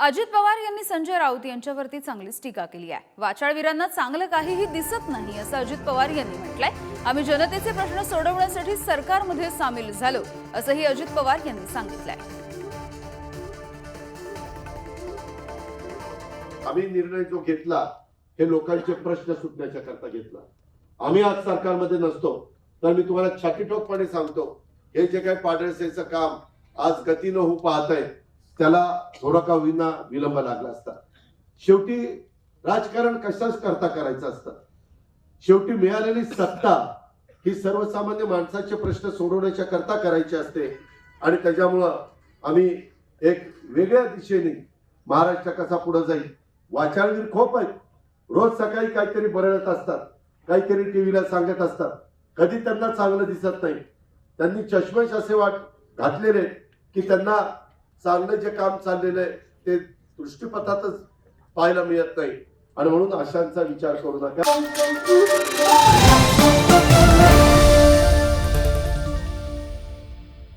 अजित पवार यांनी संजय राऊत यांच्यावरती चांगलीच टीका केली आहे. वाचाळवीरांना चांगलं काहीही दिसत नाही असं अजित पवार यांनी म्हटलंय. आम्ही जनतेचे प्रश्न सोडवण्यासाठी सरकारमध्ये सामील झालो असंही अजित पवार यांनी सांगितलंय. आम्ही निर्णय जो घेतला हे लोकांचे प्रश्न सुटण्याच्या करता घेतला. आम्ही आज सरकारमध्ये नसतो तर मी तुम्हाला छातीठोकपणे सांगतो हे जे काही पाडळसेचं काम आज गतीनं होऊ पाहत आहे त्याला थोडा का होईना विलंब लागला असता. शेवटी राजकारण कशाच करता करायचं असतं? शेवटी मिळालेली सत्ता ही सर्वसामान्य माणसाचे प्रश्न सोडवण्याच्या करता करायची असते. आणि त्याच्यामुळं आम्ही एक वेगळ्या दिशेने महाराष्ट्र कसा पुढे जाईल? वाचाळवीर खूप आहेत. रोज सकाळी काहीतरी बरळत असतात. काहीतरी टीव्हीला सांगत असतात. कधी त्यांना चांगलं दिसत नाही. त्यांनी चष्मेश असे वाट घातलेले आहेत की त्यांना चांगलं जे काम चाललेलं आहे ते दृष्टीपथातच पाहायला मिळत नाही. आणि म्हणून अशांचा विचार करू नका.